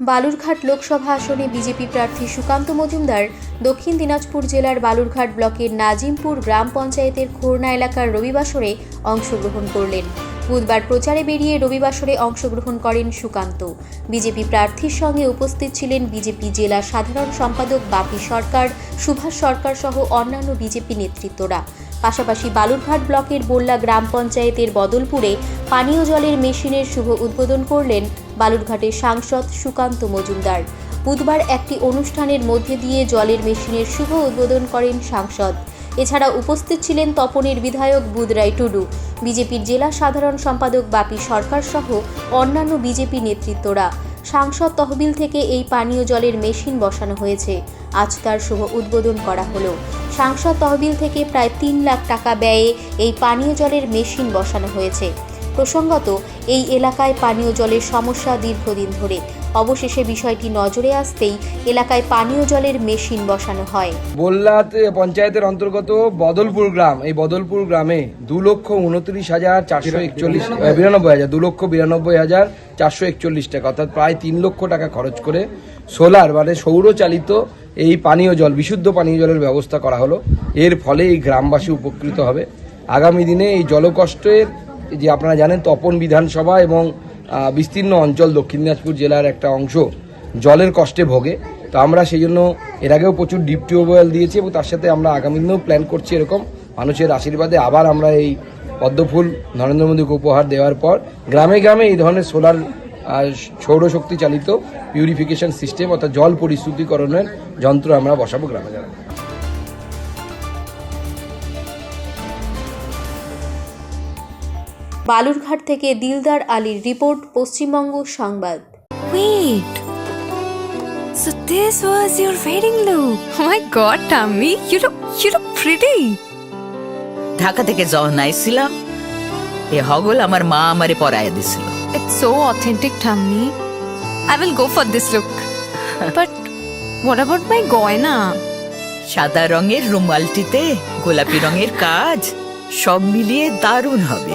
বালুরঘাট লোকসভা আসনে বিজেপি প্রার্থী সুকান্ত মজুমদার দক্ষিণ দিনাজপুর জেলার বালুরঘাট ব্লকের নাজিমপুর গ্রাম পঞ্চায়েতের খুরনা এলাকার রবিবাসরে অংশগ্রহণ করলেন। বুধবার প্রচারে বেরিয়ে রবিবাসরে অংশগ্রহণ করেন সুকান্ত। বিজেপি প্রার্থীর সঙ্গে উপস্থিত ছিলেন বিজেপি জেলা সাধারণ সম্পাদক বাপি সরকার, সুভাষ সরকার সহ অন্যান্য বিজেপি নেতৃত্বরা। পাশাপাশি বালুরঘাট ব্লকের বোল্লা গ্রাম পঞ্চায়েতের বদলপুরে পানীয় জলের মেশিনের শুভ উদ্বোধন করলেন বালুরঘাটের সাংসদ সুকান্ত মজুমদার। বুধবার একটি অনুষ্ঠানের মধ্যে দিয়ে জলের মেশিনের শুভ উদ্বোধন করেন সাংসদ। এছাড়া উপস্থিত ছিলেন তপনের বিধায়ক বুদরাই টুডু, বিজেপির জেলা সাধারণ সম্পাদক বাপি সরকার সহ অন্যান্য বিজেপি নেতৃত্বরা। সাংসদ তহবিল থেকে এই পানীয় জলের মেশিন বসানো হয়েছে। আজ তার শুভ উদ্বোধন করা হলো। সাংসদ তহবিল থেকে প্রায় তিন লাখ টাকা ব্যয়ে এই পানীয় জলের মেশিন বসানো হয়েছে। প্রসঙ্গত, এই এলাকায় পানীয় জলের সমস্যা দীর্ঘদিন ধরে। অবশেষে বিষয়টি নজরে আসতেই এলাকায় পানীয় জলের মেশিন বসানো হয়। বললাতে পঞ্চায়েতের অন্তর্গত বদলপুর গ্রাম, এই বদলপুর গ্রামে দু লক্ষ উনত্রিশ হাজার চারশো একচল্লিশ বিরানব্বই হাজার, দু লক্ষ বিরানব্বই হাজার চারশো একচল্লিশ টাকা, অর্থাৎ প্রায় তিন লক্ষ টাকা খরচ করে সোলার মানে সৌরচালিত এই পানীয় জল, বিশুদ্ধ পানীয় জলের ব্যবস্থা করা হলো। এর ফলে এই গ্রামবাসী উপকৃত হবে। আগামী দিনে এই জলকষ্টের যে আপনারা জানেন তপন বিধানসভা এবং বিস্তীর্ণ অঞ্চল দক্ষিণ দিনাজপুর জেলার একটা অংশ জলের কষ্টে ভোগে। তো আমরা সেই জন্য এর আগেও প্রচুর ডিপ টিউবওয়েল দিয়েছি এবং তার সাথে আমরা আগামী দিনেও প্ল্যান করছি এরকম। মানুষের আশীর্বাদে আবার আমরা এই পদ্মফুল নরেন্দ্র মোদীকে উপহার দেওয়ার পর গ্রামে গ্রামে এই ধরনের সোলার সৌরশক্তি চালিত পিউরিফিকেশন সিস্টেম অর্থাৎ জল পরিশুদ্ধিকরণের যন্ত্র আমরা বসাবো গ্রামে গ্রামে। বালুরঘাট থেকে দিলদার আলীর রিপোর্ট পশ্চিমবঙ্গ সংবাদ Wait. So this was your wedding look. Oh my god, Tammy, you look you look pretty. Dhaka থেকে যখন আইছিলাম এ হগল আমার মা আমারে পরায় দিছিল It's so authentic, Tammy. I will go for this look. but what about my goina? সাদা রঙের রুমালটিতে গোলাপি রঙের কাজ সব মিলিয়ে দারুণ হবে